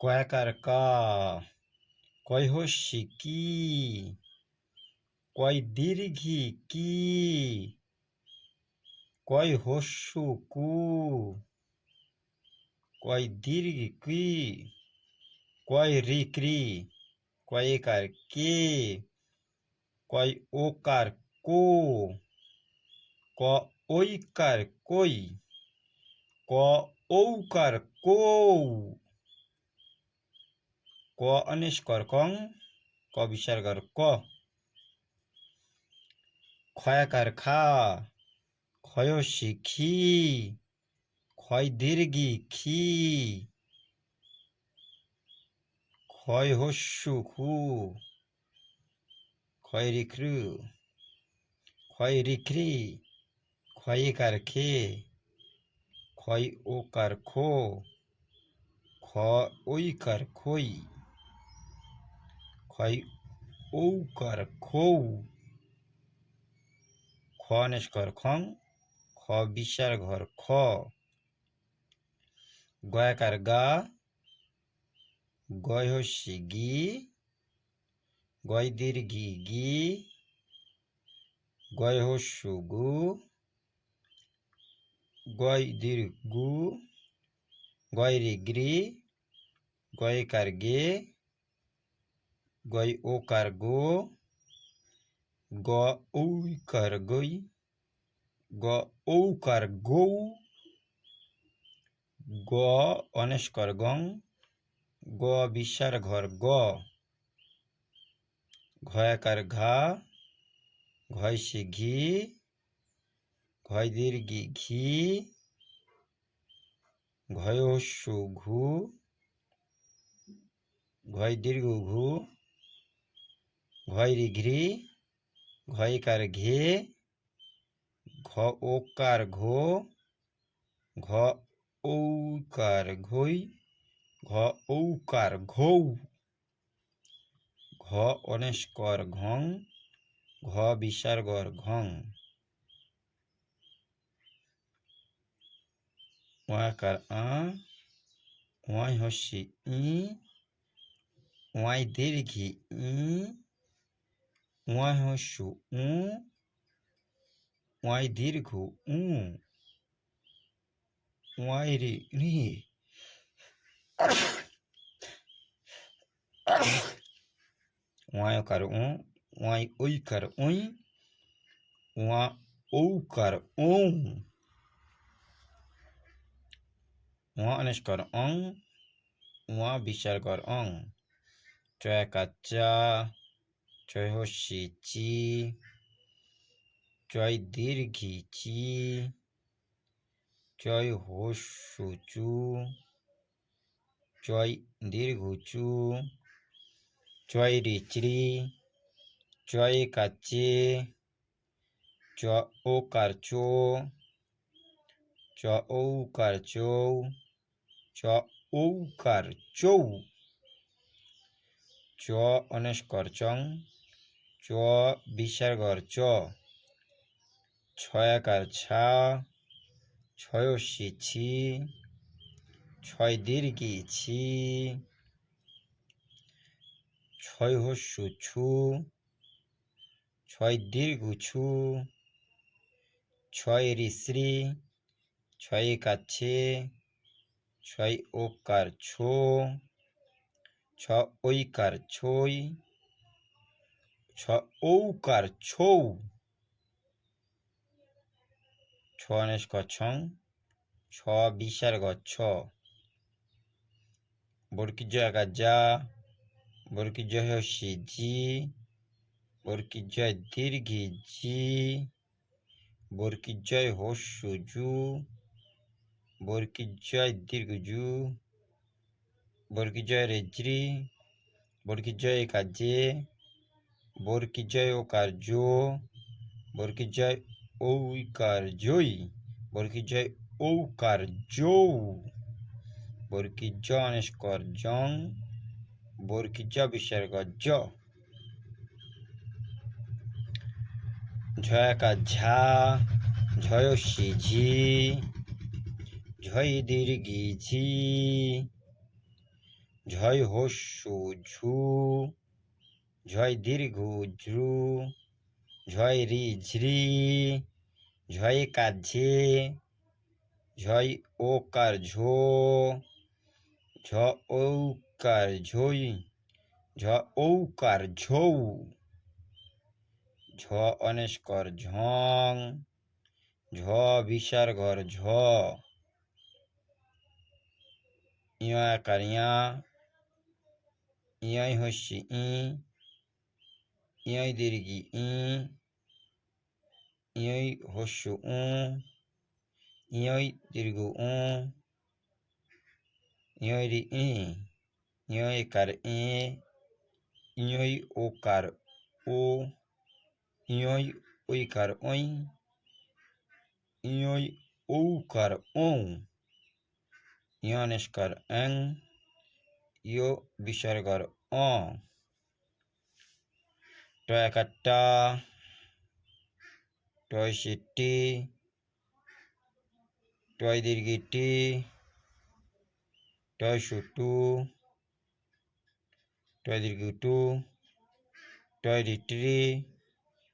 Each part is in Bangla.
কয়াকার কা কয় হস্যি কি কয় দীর্ঘি কি কয় হস্যু কু কয় দীর্ঘ কি কয় রিক্রি কয় একার কে কয় ওকার কো ক ঐকার কই ক ঔকার কৌ ক অনিষ্কর কং, ক বিসর্গর ক। ক্ষয়াকার খা, ক্ষয় শিখি, ক্ষয় দীর্ঘি খি, ক্ষয় হস্যু খু ক্ষয় রিক্রু ক্ষয় রিক্রি ক্ষয়িকার খে, ক্ষয় ওকার খো খ ঐকার খই। ক্ষয় ঔকার খৌ খ নিষ্কর খং, খ বিশার ঘর খ। গয়াকার গা গয় হস্যি গি গয় দীর্ঘি গি গয় হস্যু গু গয় দীর্ঘ গু গয় রিগ্রি গয়কার গে গয় ওকার গো গ ঔকার গই গ ঔকার গৌ গ অনেস্কর গং গ বিশার ঘর গ ঘয়াকার ঘা ঘয়সি ঘি ঘয় দীর্ঘি ঘি ঘয়স্যু ঘু ঘয় দীর্ঘ ঘু ঘয় রিঘ্রি ঘয়কার ঘে ঘ ওকার ঘো ঘ ঔকার ঘই ঘ ঔকার ঘৌ ঘ অনেস্কর ঘং ঘ বিসর্গর ঘং ওয়াকার আ ওয়াই হস্যি ই ওয়াই দীর্ঘি ই ওয়াই হস্যু উ ওয়াই দীর্ঘ উ ওয়াই রি রি ওয়াই কার উ ওয়াই ওই কার ওই ওয়া ঔ কার ও ওয়া অনিষ্কর অং ওয়া বিসর্গর অং চয় কাচ্চা চয় হস্যি চি চয় দীর্ঘি চি চয় হস্যু চু চয় দীর্ঘ চু রিচরি চয় কাচে চ ওকার চো চ ঔকার চৌ চ ঔকার চৌ চ অনেস্কর চং চ বিসর্গর চ। ছয়াকার ছা, ছয়সি ছি ছয় দীর্ঘি ছি ছয় হস্যু ছু ছয় দীর্ঘ ছু ছয় ঋশ্রী ছয় কাছে ছয় ওকার ছো ছ ঐকার ছই ছ ঔকার ছৌ ছ নিষ্কছং ছ বিসর্গ ছ বর্কিজয় যা বর্কিজয় হস্যি জি বর্কিজয় দীর্ঘি জি বর্কিজয় হস্যু জু বর্কিজয় দীর্ঘ জু বর্কিজয় রেজ্রি বর্কিজয় কাজে বর্কিজয় ও কার্য বর্কিজয় ঔকার জয় বর্কিজয় ঔকার যৌ বর্কিজ অনেস্কর জং বর্কিজ বিসর্গ ঝয়াকা ঝা ঝয়সি ঝি ঝয় দীর্ঘি ঝয় হস্যু ঝু ঝয় দীর্ঘ ঝ্রু ঝয় রি ঝ্রি ঝয় কাঝে ঝয় কার ঝো ঝ ঔকার ঝই ঝ ঔকার ঝৌ ঝ অনেস্কর ঝং ঝ বিসর্গর ঝ। ইয়া আকার ইয়া, ইয়াই হস্যি ই। ইয়াই দীর্ঘি ই ইয়াই হস্য উ ইয়াই দীর্ঘ উ ইয়াই রি ই ইয়াই কার ই ইয়াই ওকার ও ইয়াই ওইকার ওই ইয়াই ঔকার ও ইয়ানেস্কার এং ইয় বিসর্গর অ dua kata doi siti doi dirgiti doi sutu doi dirgutu doi ditri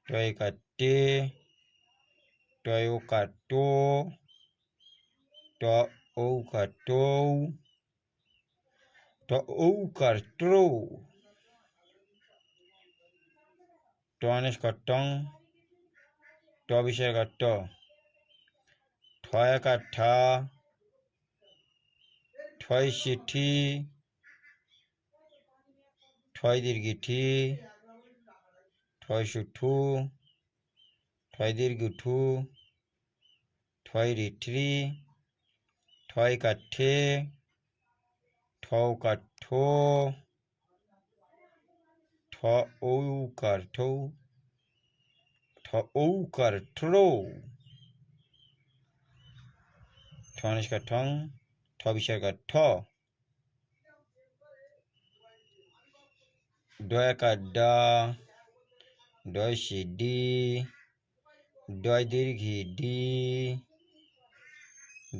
doi kate dua ukato kato, ukato doi ukato কটং ট বিষয় কাট ঠয় কাঠা ঠয় সিঠি ঠয় দীর্ঘিঠি ঠয় সুঠু ঠয় দীর্ঘঠু ঠয় রিঠরি ঠয় কাঠে ঠৌ কাঠ ঠ ঔকার ঠৌ ঠ ঔকার ঠ্রো ঠনিষ্কার ঠং ঠ বিসর্গার ঠ ডয়াকার ডা ডয় সি ডি দীর্ঘি ডি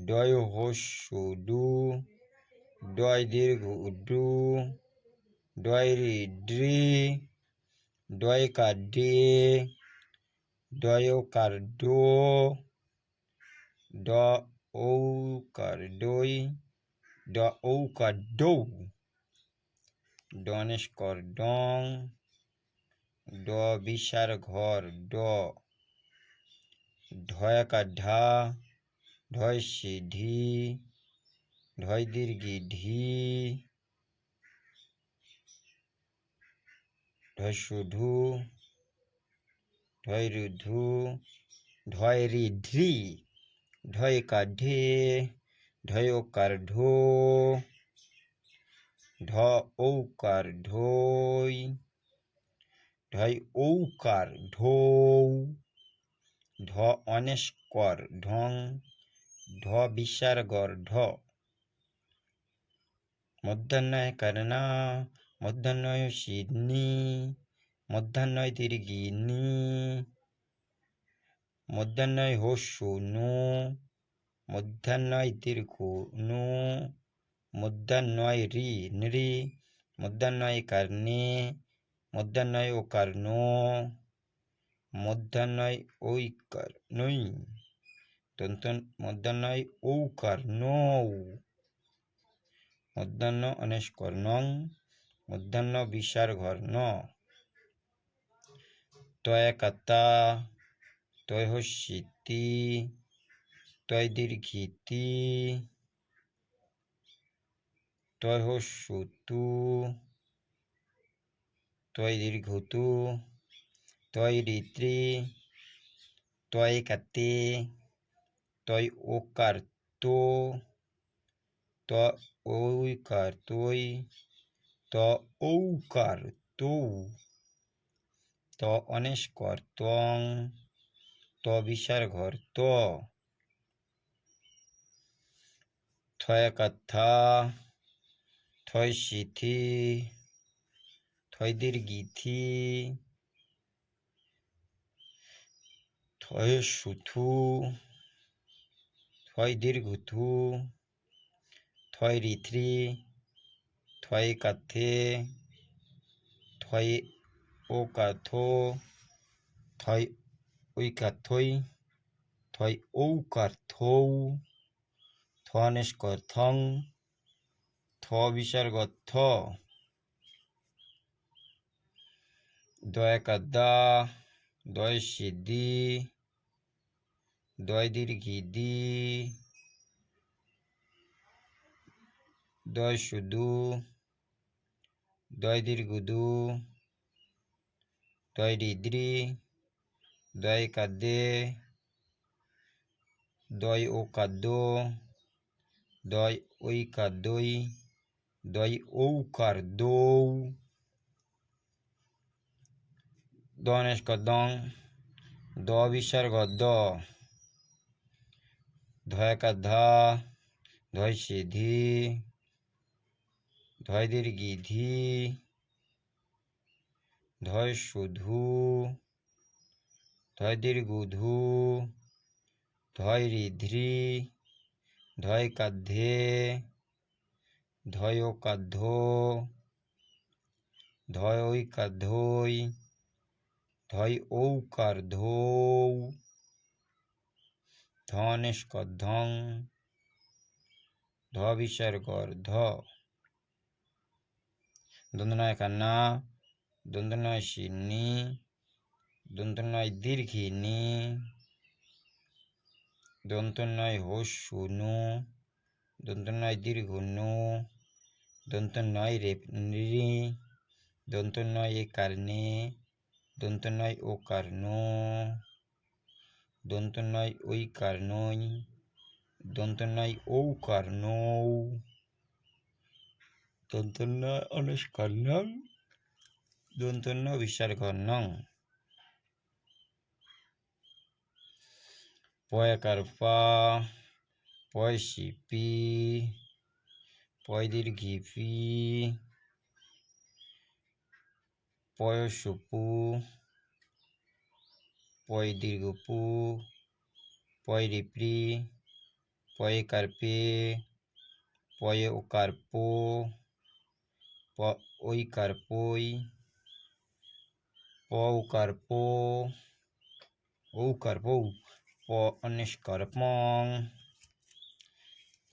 ডয় হস্যু ডু ডয় দীর্ঘ ডু ডয় রি ড্রি ডয় কার ডে ডয় কার ডো ড ঔ কার ডই ড ঔ কার ডৌ ডনেস্কর ডং ড বিশার ঘর ড ঢয়াকার ঢা ঢয় সি ঢি ঢয় দীর্ঘি ঢি ঢয় শুধু ঢয় রুধু ঢয় রি ঢ্রি ঢয় কা ঢে ঢয় ওকার ঢো ঢ ঔকার ঢই ঢয় ঔকার ঢৌ ঢ অনেস্কর ঢং ঢ বিসর্গর ঢ মধ্যাহ্নয় করণা, মধ্যাহ্নয় সিডনি মধ্যাহ্নয় দীর্ঘিনি মধ্যাহ্নয় হস্যু নু, মধ্যাহ্নয় দীর্ঘ নু, মধ্যাহ্নয় রি নৃ, মধ্যাহ্নয় কর্ণে মধ্যাহ্নয় ও কর্ণ মধ্যাহ্নয় ঐকার নই তন্তন মধ্যাহ্নয় ঔকার নৌ, মধ্যাহ্ন অনেস্কর নং, মধ্যাহ্ন বিসর্গর ন। তয়াকাতা তয় হস্যিতি তয় দীর্ঘিতি তয় হস্যুতু তয় দীর্ঘতু তয় ঋত্রি তয় কাতে তয় ওকার তো ঐকার তৈ ত ঔকার তৌ ত অনেস্কর তং, ত বিসর্গর ত। থয় কথা থয় সিথি, থয় দীর্ঘিথি, থয় সুথু, থয় দীর্ঘথু, থয় রিথ্রি থয় কাথে থয় ও কাথো কাথই থয় ঔ কার্থৌ থ নিষ্কর থং থ বিসর্গ থ দয় কাদা দয় সিদ্ধি দয় দীর্ঘি দি দয় শুধু দয় দীর্ঘদু দয় রিদ্রি দয় কাদে দয় ও কাদ্য দয় ওই কাদ্যই দয় ঔকার দৌ দনেশ কদং দ বিসর্গ দ ধয় ধা ধয় সিধি ধয় দীর্ঘি ধয় শুধু, ধয় দীর্ঘধু, ধয় রিধ্রি ধয় কাধ্যে, ধয় কাধ্য, ধয় ওই কাধ্যই, ধয় ঔকার ধৌ ধনেষ্কদ্ধং ধ বিসর্গর ধ। দন্তনয় কান্না দন্তনয় শিন্নি দন্তনয় দীর্ঘিনী দন্তনয় হস্যুনু দন্তনয় দীর্ঘ নু দন্তনয় রেপ নৃ দন্তনয় কারণে দন্তনয় ও কার্ণ দন্তনয় ওই কার্ণই দন্তনয় ঔ কার্ণ দন্তনয় অনুষ্কর্ণং দন্তন্য বিসর্গর্ণং পয়কার পা পয় শিপি পয় দীর্ঘি পি পয় সুপু পয় দীর্ঘপু পয় রিপ্রি পয় কার্পে পয় ও কার্পো প ওই কার্পই প ও কার্পো ও কার্পৌ প অনিষ্কর্পং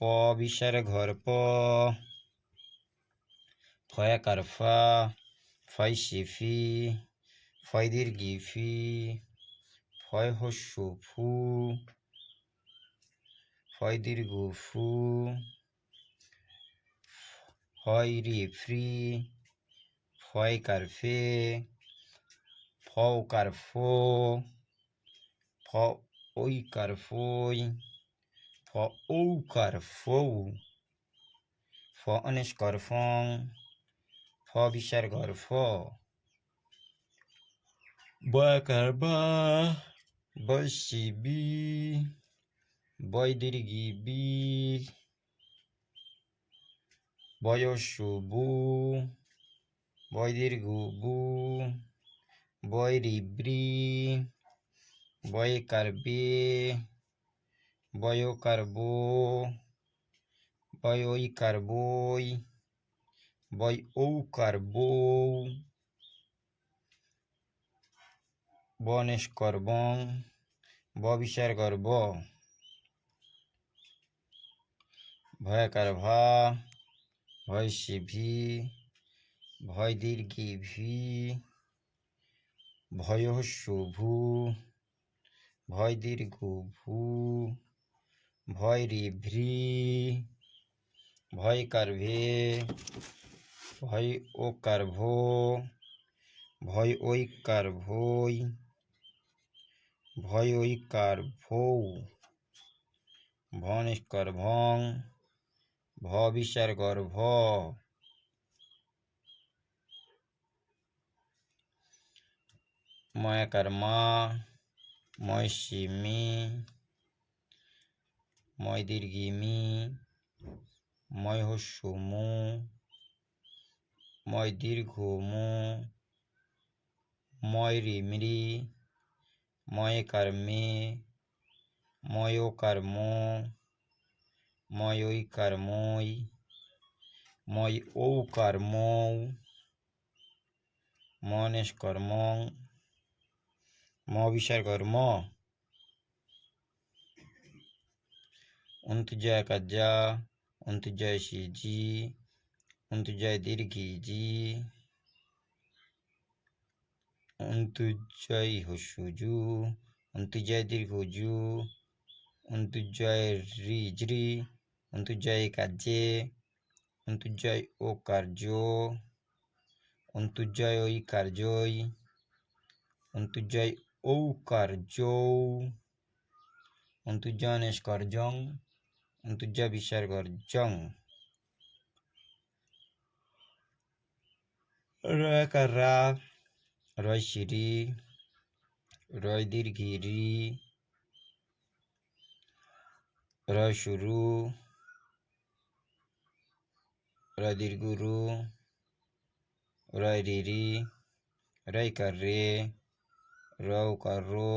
প বিসর্গর প ফয়াকার ফয় শিফি ফয় দীর্ঘি ফয় হস্য ফু ফয় দীর্ঘ ফু ফয় রি ফও কার ফো ফ ওই কার ফই ফ ঔ কার ফৌ ফ অনিষ্কর ফং ফ বিসর্গর ফ বয়াকার বা বৈশি বি বয় দীর্ঘি বি বয়সু বু বয় দীর্ঘ বু বয় রিব্রি বয় কারবে বয় কারবো বয় ওই কারবই বয় ঔ কারবৌ ব বিসর্গর ব ভয়াকার ভা ভয় ভি ভয় দীর্ঘি ভি ভয় শুভু, ভয় দীর্ঘ ভূ, ভয় রিভ্রি, ভয় কার্ভে, ভয় ও কার্ভো, ভয় ওই কার্ভই, ভয় ওই কার্ভৌ ভনিষ্কর ভং বিসর্গর ভ ময়াকার মা ময়সিমি ময় দীর্ঘিমি ময় হস্যমু ময় দীর্ঘ মু ময় রিমরি ময় কর্মে ময় কর্ম ময় ওই কর্মই ময় ঔকার মৌ মনেস্কর মং ম বিসর্গর ম। অন্তুজয় কাজা অন্তুজয় সিজি অন্তুজয় দীর্ঘি জি অন্তুজয় হসুজু অন্তুজয় দীর্ঘ জু অন্তুজয় রিজরি অন্তুজয় কাজে অন্তুজয় ও কার্য অন্তুজয় ওই কার্যই অন্তুজয় ঔ কার্য অন্তুজয় নিষ্কর্জং অন্তুজয় বিসর্গর্জং রয়কার রা রয় সিরি রয় দীর্ঘি রি রয় শুরু রয় দীর্ঘরু রয় রিরি রয় কার রে রৌ কার রো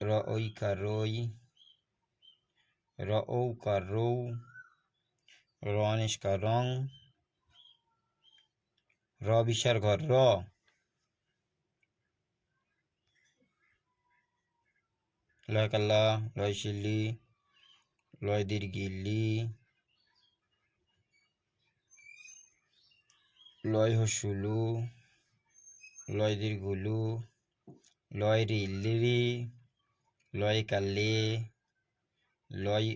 র ওই কার রই র ঔ কার রৌ র অনিষ্কার রং র বিসর্গর র লয় কাল্লা লয় শিল্লি লয় দীর্ঘিল্লি লয় হসুলু লয় দীর্ঘুলু লয় রিল্লিরি লয় কাল্লি লয়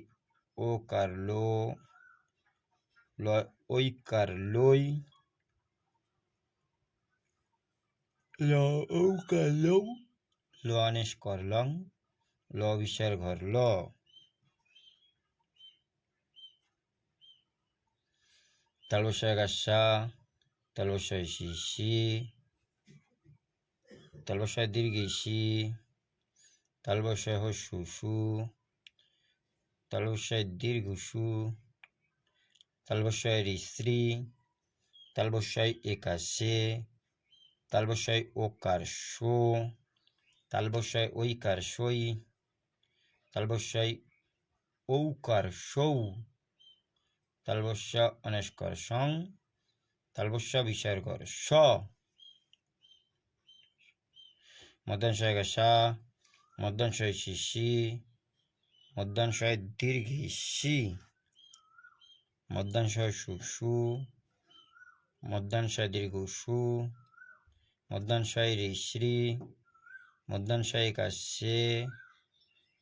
ও কারলো লয় ওই কারলই ল ও কারলৌ ল আনেশ করলং ল বিশার ঘর ল। তালবসায় গাসা তালবসায় শিশি তালবসায় দীর্ঘিসি তালবসায় হসুসু, তালবসায় দীর্ঘসু, তালবসায় রিশ্রী তালবসায় একাশে, তালবসায় ওকার শো তালবসায় ঐকার সই তালবসায় ঔকার সৌ তালবস্যা অনস্কর সং তালবস্যা বিসর্গর স মধ্যাংশয় সা মধ্যাংশয় শিশি মধ্যাংশয় দীর্ঘি সি মধ্যাংশয় সুসু মধ্যাংশয় দীর্ঘ সু মধ্যাংশয় ঋশ্রী মধ্যাংশয় কাশ্যে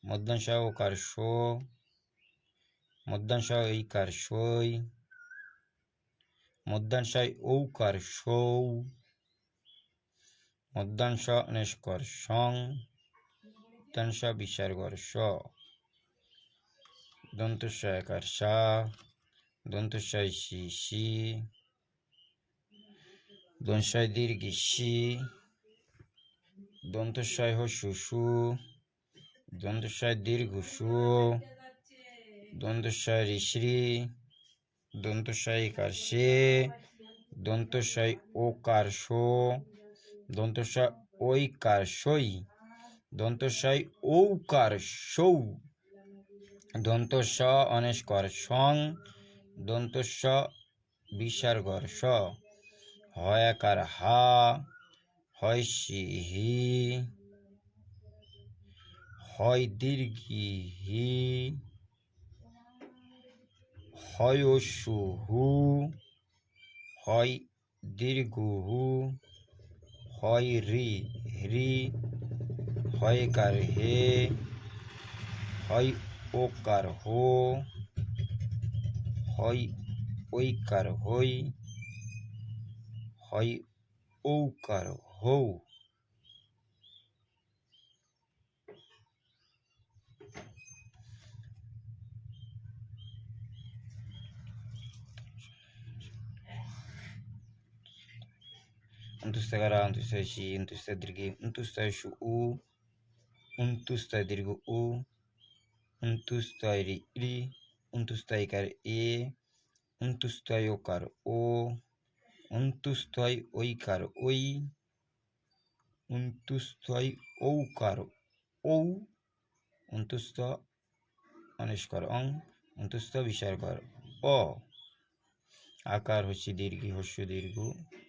মধ্যাংশয় ওকার শো মধ্যাংশয় ঐকার সই মধ্যাংশয় ঔকার সৌ মধ্যাংশ অনেস্কর সং মধ্যাংশ বিসর্গর স দন্তস্বয়কার সা দন্তস্বয় সি সি দন্তস্বয় সি দন্তস্বয় হসুসু দন্তস্বয় সু দন্তস্বয় কার্ষে দন্তস্বয় ওকার শো দন্তস্বয় ঐকার সই? দন্তস্বয় ঔকার সৌ? দন্তস্ব অনেস্কর সং দন্তস্ব বিসর্গর স। হয়াকার হা, হয় সিহি হয় দীর্ঘি হি, হয় সুহু হয় দীর্ঘহু হয় রি রি হয় কার হে হয় ওকার হো হয় ঐকার হই হয় ঔকার হৌ Untustagará, untustashi, untustadirgi, untustashu u, untustadirgu u, untustairi ri, untustaikar e, untustaiyokar o, untustai oikar oi, untustai oukar ou, untusta অনিষ্কার অং অন্তুস্থ বিসর্গর অ আকার হচ্ছে দীর্ঘ হস্য দীর্ঘ